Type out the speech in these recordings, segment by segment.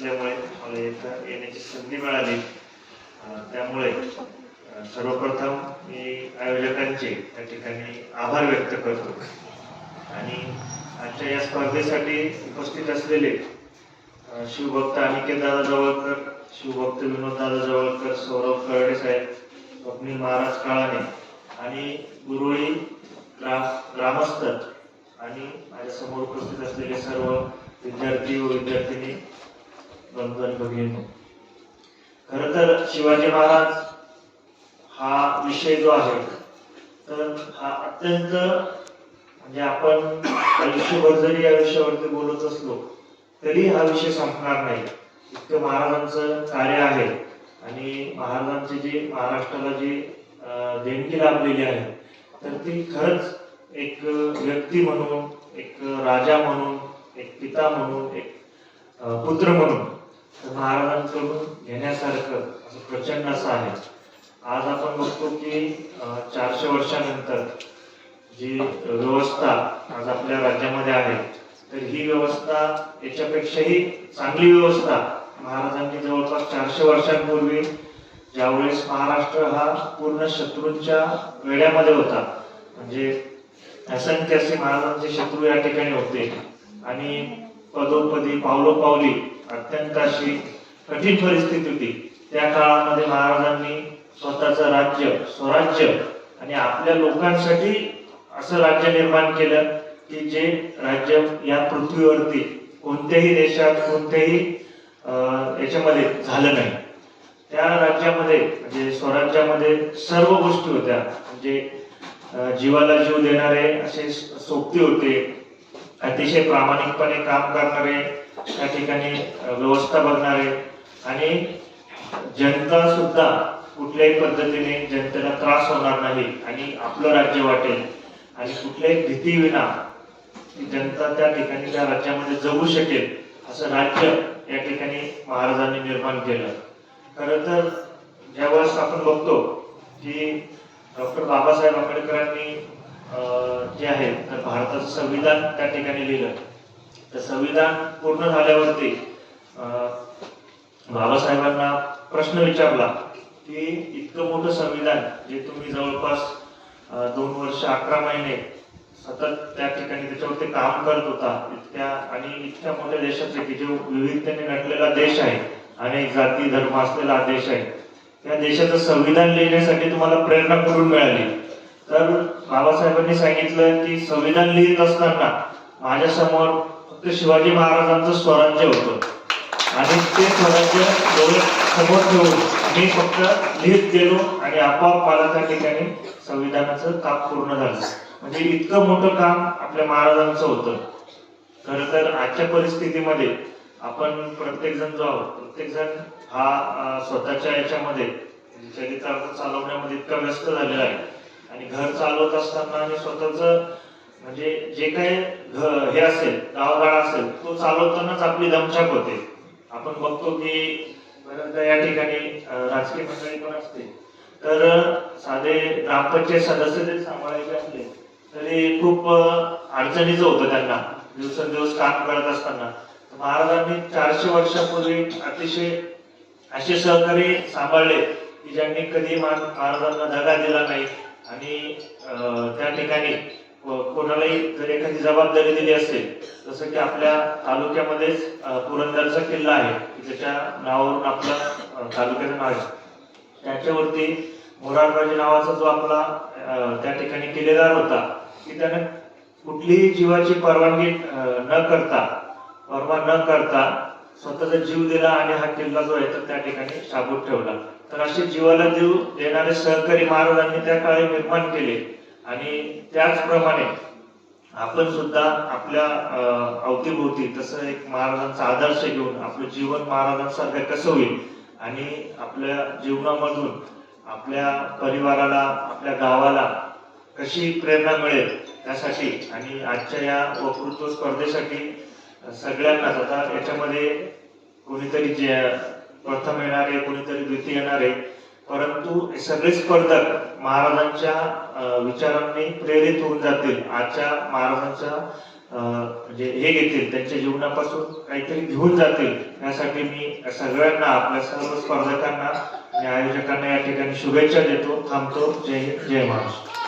असल्यामुळे मला इथं येण्याची संधी मिळाली. त्यामुळे सर्वप्रथम मी आयोजकांचे त्या ठिकाणी आभार व्यक्त करतो. आणि आजच्या या स्पर्धेसाठी उपस्थित असलेले शिवभक्त अनिकेत दादा जवळकर शिवभक्त विनोद दादा जवळकर सौरभ कळडे साहेब स्वप्नील महाराज काळाने आणि गुरुळी ग्राम ग्रामस्थ आणि माझ्यासमोर उपस्थित असलेले सर्व विद्यार्थी व विद्यार्थिनी बंधू येतो. खर तर शिवाजी महाराज हा विषय जो आहे तर हा अत्यंत म्हणजे आपण आयुष्यभर जरी या विषयावरती बोलत असलो तरी हा विषय संपणार नाही. इतकं महाराजांचं कार्य आहे आणि महाराजांचे जी महाराष्ट्राला जी अं, देणगी लाभलेली आहे तर ती खरंच एक व्यक्ती म्हणून एक राजा म्हणून एक पिता म्हणून एक पुत्र म्हणून महाराजांकडून घेण्यासारखं असं प्रचंड असं आहे. आज आपण बघतो की चारशे वर्षानंतर जी व्यवस्था आज आपल्या राज्यामध्ये आहे तर ही व्यवस्था याच्यापेक्षाही चांगली व्यवस्था महाराजांनी जवळपास चारशे वर्षांपूर्वी ज्यावेळेस महाराष्ट्र हा पूर्ण शत्रूंच्या वेड्यामध्ये होता. म्हणजे असंख्य असे महाराजांचे शत्रू या ठिकाणी होते. आणि पदोपदी पावलोपावली अत्यंत अशी कठीण परिस्थिती होती. त्या काळामध्ये महाराजांनी स्वतःचं राज्य स्वराज्य आणि आपल्या लोकांसाठी असं राज्य निर्माण केलं की जे राज्य या पृथ्वीवरती कोणत्याही देशात कोणत्याही याच्यामध्ये झालं नाही. त्या राज्यामध्ये म्हणजे स्वराज्यामध्ये सर्व गोष्टी होत्या. म्हणजे जीवाला जीव देणारे असे सोबती होते. अतिशय प्रामाणिकपणे काम करणारे त्या ठिकाणी व्यवस्था बघणारे आणि जनता सुद्धा कुठल्याही पद्धतीने जनतेला त्रास होणार नाही आणि आपलं राज्य वाटेल आणि कुठल्याही भीतीविना जनता त्या ठिकाणी त्या राज्यामध्ये जगू शकेल असं राज्य या ठिकाणी महाराजांनी निर्माण केलं. खरं तर ज्यावेळेस आपण बघतो की डॉक्टर बाबासाहेब आंबेडकरांनी जे आहे तर भारताचं संविधान त्या ठिकाणी लिहिलं. तर संविधान पूर्ण झाल्यावरती अं, बाबासाहेबांना प्रश्न विचारला की इतकं मोठं संविधान जे तुम्ही जवळपास दोन वर्ष अकरा महिने सतत त्या ठिकाणी त्याच्यावरती काम करत होता इतक्या आणि इतक्या मोठ्या देशाचे की जो विविधतेने नटलेला देश आहे आणि जाती धर्म असलेला देश आहे. त्या देशाचं संविधान लिहिण्यासाठी तुम्हाला प्रेरणा करून मिळाली? तर बाबासाहेबांनी सांगितलं की संविधान लिहित असताना माझ्यासमोर फक्त शिवाजी महाराजांचं स्वराज्य होतं. आणि ते स्वराज्य डोळे समोर ठेवून मी फक्त लिहित गेलो आणि आपोआप मला त्या ठिकाणी संविधानाचं काम पूर्ण झालं. म्हणजे इतकं मोठं काम आपल्या महाराजांचं होतं. खरं तर आजच्या परिस्थितीमध्ये आपण प्रत्येक जण जो आहोत प्रत्येक जण हा स्वतःच्या याच्यामध्ये चरित्रार्थ चालवण्यामध्ये इतका व्यस्त झालेला आहे. आणि घर चालवत असताना आणि स्वतःच म्हणजे जे काही हे असेल गावगाडा असेल तो चालवतानाच आपली दमछाक होते. आपण बघतो की बऱ्याचदा या ठिकाणी राजकीय मंडळी पण असते तर साधे ग्रामपंचायत सदस्य जरी सांभाळायचे असले तरी खूप अडचणीचं होतं त्यांना. दिवसेंदिवस काम करत असताना. महाराजांनी चारशे वर्षापूर्वी अतिशय असे सहकारी सांभाळले की ज्यांनी कधी महाराजांना धगा दिला नाही. आणि त्या ठिकाणी कोणालाही जर एखादी जबाबदारी दिली असेल जसं की आपल्या तालुक्यामध्येच पुरंदरचा किल्ला आहे ज्याच्या नावावरून आपलं तालुक्याचं नाव आहे. त्याच्यावरती मोरारबाजी नावाचा जो आपला त्या ठिकाणी किल्लेदार होता की त्याने कुठलीही जीवाची परवानगी न करता परवा न करता स्वतःचा जीव दिला आणि हा किल्ला जो आहे तर त्या ठिकाणी शाबूत ठेवला. तर असे जीवाला जीव देणारे सहकारी महाराजांनी त्या काळी निर्माण केले. आणि त्याचप्रमाणे आपण सुद्धा आपल्या अवतीभोवती तसं एक महाराजांचा आदर्श घेऊन आपलं जीवन महाराजांसारखं कसं होईल? आणि आपल्या जीवनामधून आपल्या परिवाराला आपल्या गावाला कशी प्रेरणा मिळेल त्यासाठी आणि आजच्या या वक्तृत्व स्पर्धेसाठी सगळ्यांनाच आता याच्यामध्ये कोणीतरी जे प्रथम येणार आहे कोणीतरी द्वितीय येणार आहे. परंतु सगळे स्पर्धक महाराजांच्या विचारांनी प्रेरित होऊन जातील. आजच्या महाराजांच्या म्हणजे हे घेतील त्यांच्या जीवनापासून काहीतरी घेऊन जातील. यासाठी मी सगळ्यांना आपल्या सर्व स्पर्धकांना आणि आयोजकांना या ठिकाणी शुभेच्छा देतो. थांबतो. जय हिंद जय महाराष्ट्र.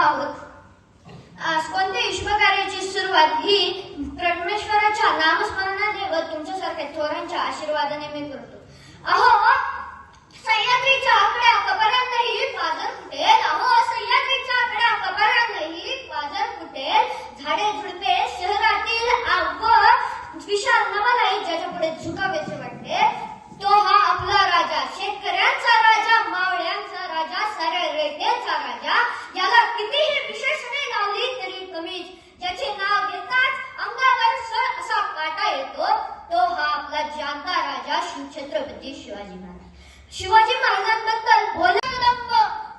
आहोत आज कोणत्या विश्वकार्याची सुरुवात ही परमेश्वराच्या नामस्मरणाने व तुमच्यासारख्या थोरांच्या आशीर्वादाने मी करतो. अहो सह्याद्रीच्या आकड्या कबरांनाही पाजर फुटेल. अहो सह्याद्रीच्या आकड्या कबरांनाही पाजर फुटेल. झाडे झुडपे शहरातील व विशाल नमालाही ज्याच्या पुढे झुकावेसे वाटते. तो हा आपला राजा. शेतकऱ्यांचा राजा मावळ्यांचा राजा साऱ्या रयतेचा राजा. याला कितीही विशेषणे लावली तरी कमीच. ज्याचे नाव घेताच अंगावर सर असा काटा येतो तो हा आपला जाणता राजा शिवछत्रपती शिवाजी महाराज. शिवाजी महाराजांबद्दल बोला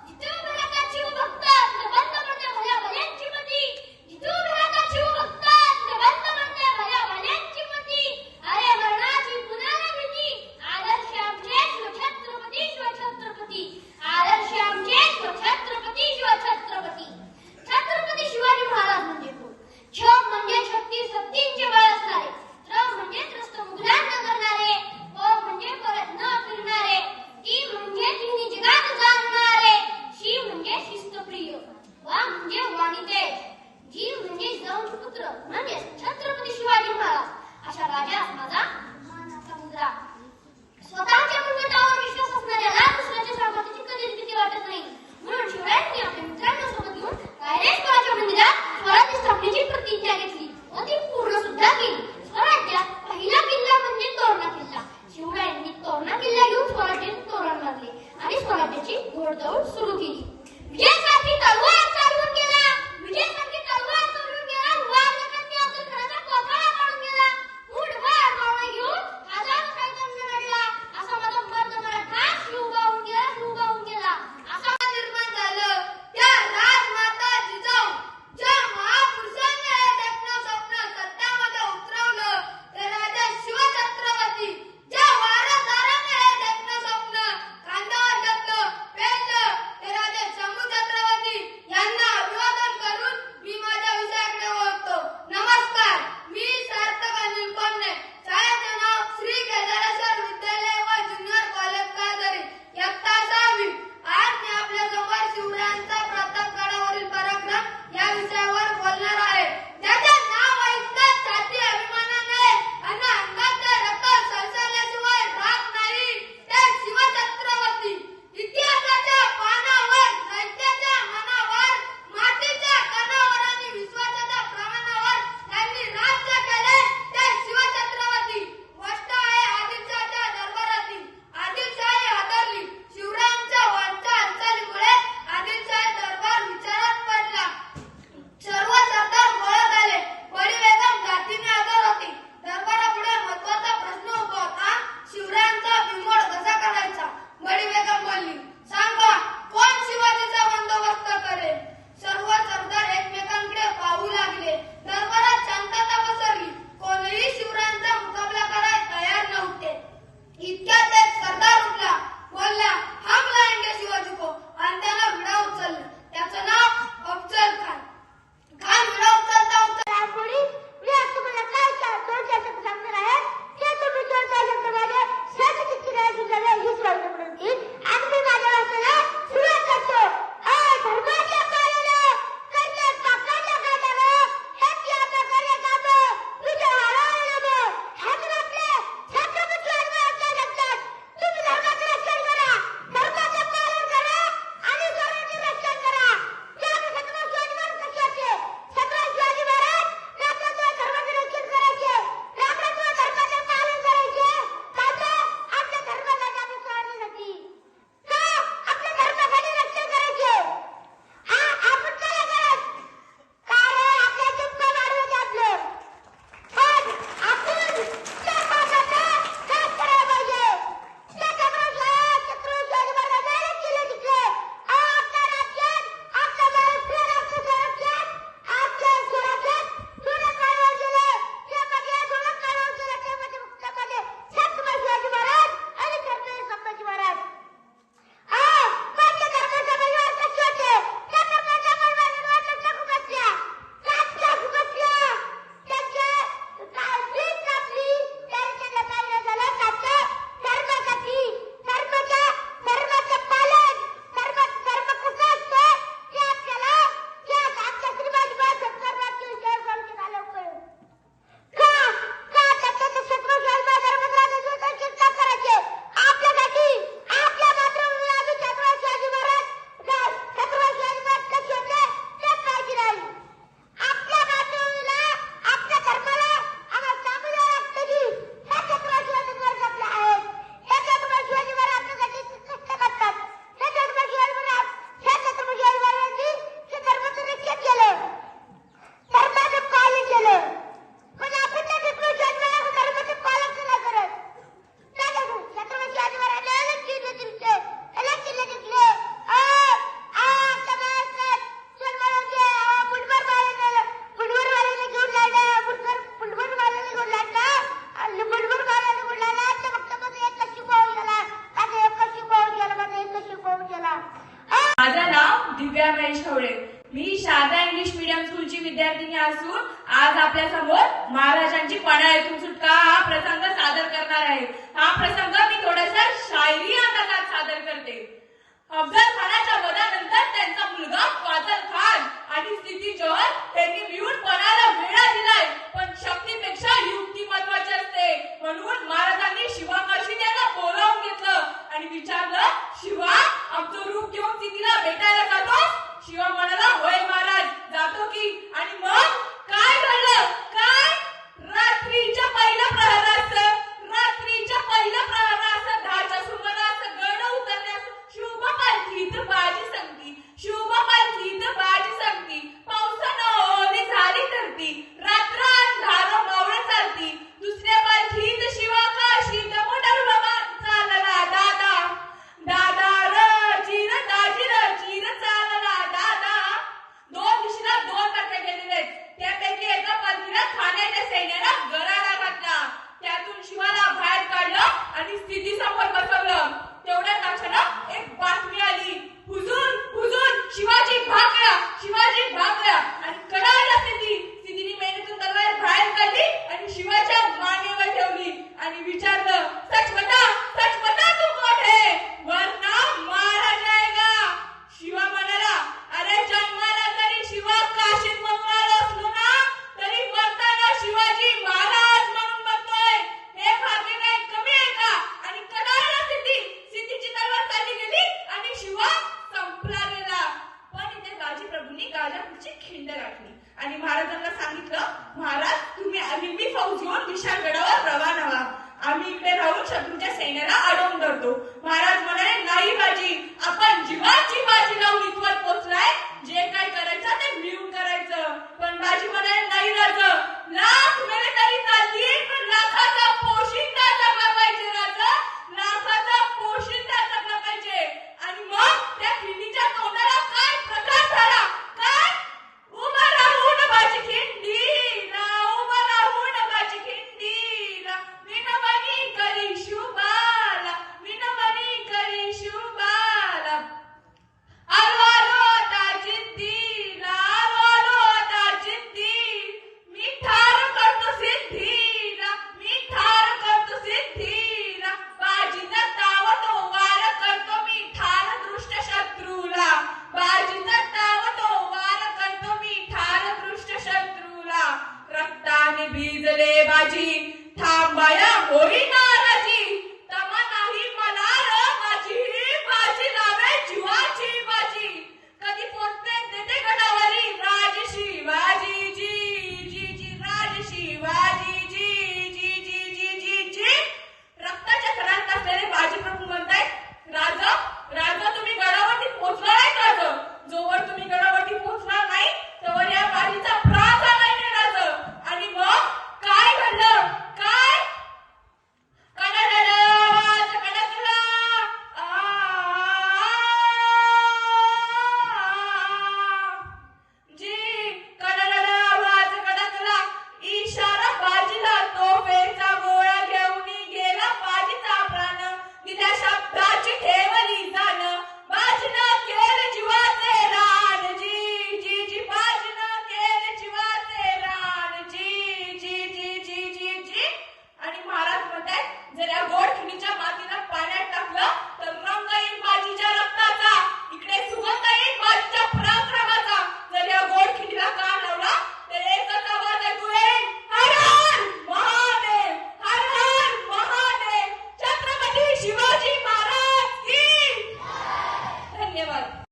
जितू भारताची भक्त भगवंत भल्या भल्यांची मती. जितू भारताची भक्त Burada soru değil. Yes, capital, Divya Mahesh मी शारदा इंग्लिश मीडियम स्कूलची विद्यार्थिनी असून आज आपल्यासमोर महाराजांची पन्हाळ्यातून सुटका हा प्रसंग सादर करणार आहे. हा प्रसंग मी थोडासा शायरी अंदाजात सादर करते. अफजल खानाच्या वधानंतर त्यांचा मुलगा फाजल खान आणि स्थिती जवळ यांनी मिळून पणाला वेळा दिलाय पण शक्तीपेक्षा युक्ती महत्वाची असते. म्हणून महाराजांनी शिवाकाशी त्यांना बोलावून घेतलं आणि विचारलं शिवा आमचं रूप घेऊन स्थितीला भेटायला जातो शिवा म्हणाला होय महाराज जातो की. आणि मग काय घडलं काय? रात्रीच्या पहिल्या प्रहरात रात्रीच्या पहिल्या प्रहरात पालखीत बाजी संगती शुभ तर बाजी संगती पावसानं ओली झाली धरती रात्र